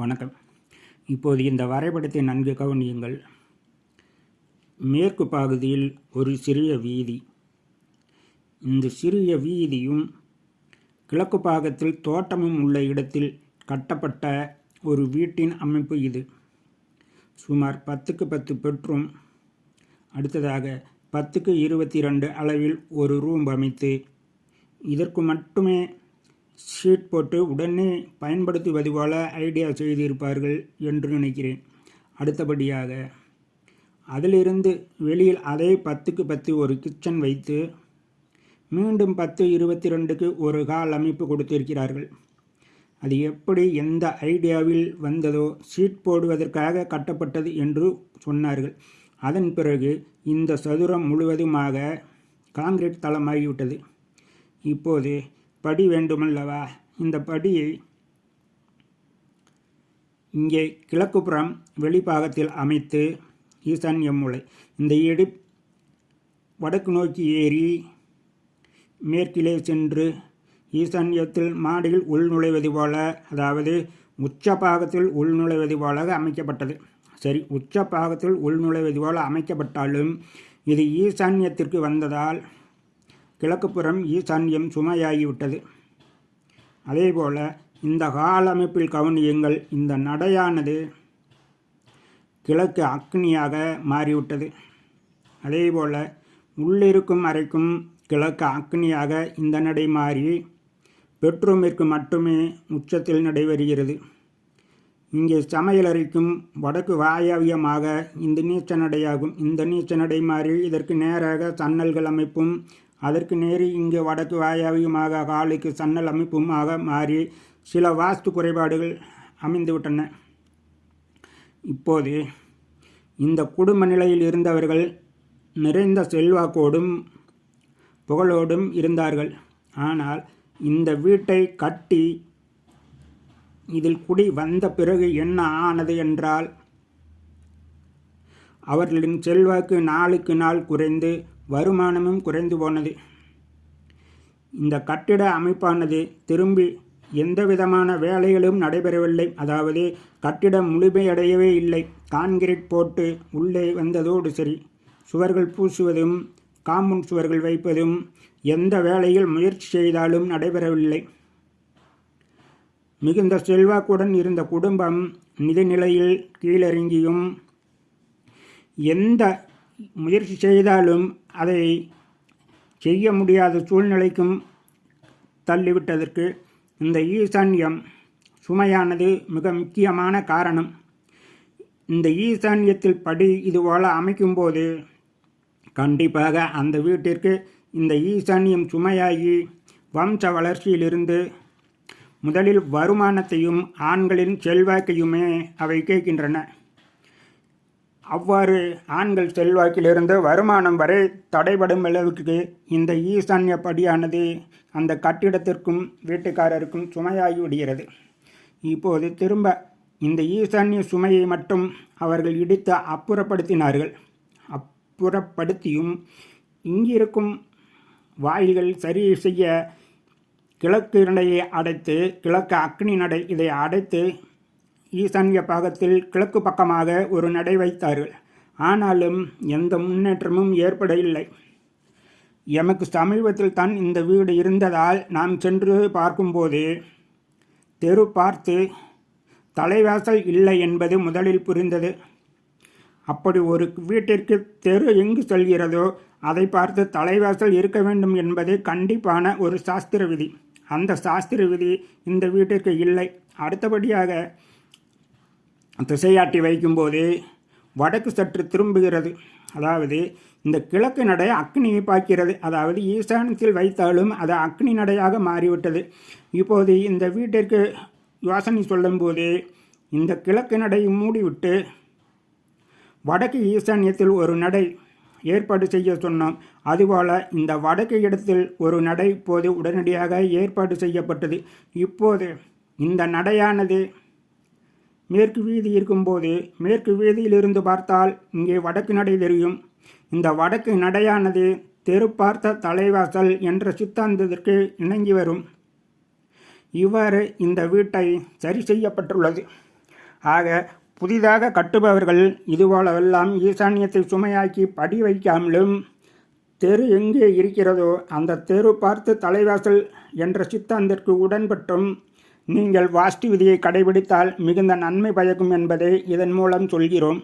வணக்கம். இப்போது இந்த வரைபடத்தை நன்கு கவனியுங்கள். மேற்கு பகுதியில் ஒரு சிறிய வீதி. இந்த சிறிய வீதியும் கிழக்கு பாகத்தில் தோட்டமும் உள்ள இடத்தில் கட்டப்பட்ட ஒரு வீட்டின் அமைப்பு இது. சுமார் பத்துக்கு பத்து பெற்றும் அடுத்ததாக பத்துக்கு இருபத்தி ரெண்டு அளவில் ஒரு ரூம் அமைத்து இதற்கு மட்டுமே ஷீட் போட்டு உடனே பயன்படுத்துவது போல ஐடியா செய்திருப்பார்கள் என்று நினைக்கிறேன். அடுத்தபடியாக அதிலிருந்து வெளியில் அதே பத்துக்கு பத்து ஒரு கிச்சன் வைத்து மீண்டும் பத்து இருபத்தி ரெண்டுக்கு ஒரு கால் அமைப்பு கொடுத்திருக்கிறார்கள். அது எப்படி எந்த ஐடியாவில் வந்ததோ ஷீட் போடுவதற்காக கட்டப்பட்டது என்று சொன்னார்கள். அதன் பிறகு இந்த சதுரம் முழுவதுமாக காங்கிரீட் தளமாகிவிட்டது. இப்போது படி வேண்டுமல்லவா? இந்த படியை இங்கே கிழக்குப்புறம் வெளிப்பாகத்தில் அமைத்து ஈசான்ய மூலை. இந்த இடி வடக்கு நோக்கி ஏறி மேற்கிலே சென்று ஈசான்யத்தில் மாடியில் உள்நுழைவது போல அதாவது உச்ச பாகத்தில் உள்நுழைவது போல அமைக்கப்பட்டது. சரி உச்ச பாகத்தில் உள்நுழைவது போல அமைக்கப்பட்டாலும் இது ஈசான்யத்திற்கு வந்ததால் கிழக்குப்புறம் ஈசான்யம் சுமையாகிவிட்டது. அதேபோல இந்த கால அமைப்பில் கவனியுங்கள் இந்த நடையானது கிழக்கு அக்னியாக மாறிவிட்டது. அதேபோல உள்ளிருக்கும் அறைக்கும் கிழக்கு அக்னியாக இந்த நடை மாறி பெட்ரூமிற்கு மட்டுமே உச்சத்தில் நடைபெறுகிறது. இங்கே சமையலறைக்கும் வடக்கு வாயவியமாக இந்த நீச்ச நடையாகும். இந்த நீச்ச நடை மாறி இதற்கு நேராக சன்னல்கள் அமைப்பும் அதற்கு நேரி இங்கே வடக்கு வாயாவியுமாக காலுக்கு சன்னல் அமைப்புமாக மாறி சில வாஸ்து குறைபாடுகள் அமைந்துவிட்டன. இப்போது இந்த குடும்ப நிலையில் இருந்தவர்கள் நிறைந்த செல்வாக்கோடும் புகழோடும் இருந்தார்கள். ஆனால் இந்த வீட்டை கட்டி இதில் குடி வந்த பிறகு என்ன ஆனது என்றால் அவர்களின் செல்வாக்கு நாளுக்கு நாள் குறைந்து வருமானமும் குறைந்து போனது. இந்த கட்டிட அமைப்பானது திரும்பி எந்த விதமான வேலைகளும் நடைபெறவில்லை. அதாவது கட்டிடம் முழுமையடையவே இல்லை. கான்கிரீட் போட்டு உள்ளே வந்ததோடு சரி. சுவர்கள் பூசுவதும் காம்பவுண்ட் சுவர்கள் வைப்பதும் எந்த வேலையில் முயற்சி செய்தாலும் நடைபெறவில்லை. மிகுந்த செல்வாக்குடன் இருந்த குடும்பம் நிதிநிலையில் கீழறங்கியும் எந்த முயற்சி செய்தாலும் அதை செய்ய முடியாத சூழ்நிலைக்கும் தள்ளிவிட்டதற்கு இந்த ஈசான்யம் சுமையானது மிக முக்கியமான காரணம். இந்த ஈசான்யத்தில் படி இதுபோல அமைக்கும்போது கண்டிப்பாக அந்த வீட்டிற்கு இந்த ஈசான்யம் சுமையாகி வம்ச வளர்ச்சியிலிருந்து முதலில் வருமானத்தையும் ஆண்களின் செல்வாக்கையுமே அவை கேட்கின்றன. அவ்வாறு ஆண்கள் செல்வாக்கிலிருந்து வருமானம் வரை தடைபடும் அளவுக்கு இந்த ஈசான்ய படியானது அந்த கட்டிடத்திற்கும் வீட்டுக்காரருக்கும் சுமையாகி விடுகிறது இப்போது திரும்ப இந்த ஈசான்ய சுமையை மட்டும் அவர்கள் இடித்து அப்புறப்படுத்தினார்கள். அப்புறப்படுத்தியும் இங்கிருக்கும் வாயில்கள் சரி செய்ய கிழக்கு நடையை அடைத்து கிழக்கு அக்னி நடை இதை அடைத்து ஈசான்ய பாகத்தில் கிழக்கு பக்கமாக ஒரு நடை வைத்தார்கள். ஆனாலும் எந்த முன்னேற்றமும் ஏற்படவில்லை எமக்கு சமீபத்தில் தான் இந்த வீடு இருந்ததால் நாம் சென்று பார்க்கும்போது தெரு பார்த்து தலைவாசல் இல்லை என்பது முதலில் புரிந்தது. அப்படி ஒரு வீட்டிற்கு தெரு எங்கு செல்கிறதோ அதை பார்த்து தலைவாசல் இருக்க வேண்டும் என்பது கண்டிப்பான ஒரு சாஸ்திர விதி. அந்த சாஸ்திர விதி இந்த வீட்டிற்கு இல்லை. அடுத்தபடியாக திசையாட்டி வைக்கும்போது வடக்கு சற்று திரும்புகிறது. அதாவது இந்த கிழக்கு நடை அக்னியை பார்க்கிறது அதாவது ஈசானத்தில் வைத்தாலும் அது அக்னி நடையாக மாறிவிட்டது. இப்போது இந்த வீட்டிற்கு யோசனை சொல்லும்போது இந்த கிழக்கு நடையை மூடிவிட்டு வடக்கு ஈசான்யத்தில் ஒரு நடை ஏற்பாடு செய்ய சொன்னோம். அதுபோல் இந்த வடக்கு இடத்தில் ஒரு நடை இப்போது உடனடியாக ஏற்பாடு செய்யப்பட்டது. இப்போது இந்த நடையானது மேற்கு வீதி இருக்கும்போது மேற்கு வீதியிலிருந்து பார்த்தால் இங்கே வடக்கு நடை தெரியும். இந்த வடக்கு நடையானது தெரு பார்த்த தலைவாசல் என்ற சித்தாந்தத்திற்கு இணங்கி வரும். இவ்வாறு இந்த வீட்டை சரி செய்யப்பட்டுள்ளது. ஆக புதிதாக கட்டுபவர்கள் இதுபோலவெல்லாம் ஈசான்யத்தை சுமையாக்கி படி வைக்காமலும் தெரு எங்கே இருக்கிறதோ அந்த தெரு பார்த்து தலைவாசல் என்ற சித்தாந்திற்கு உடன்பட்டும் நீங்கள் வாஸ்து விதியை கடைபிடித்தால் மிகுந்த நன்மை பயக்கும் என்பதை இதன் மூலம் சொல்கிறோம்.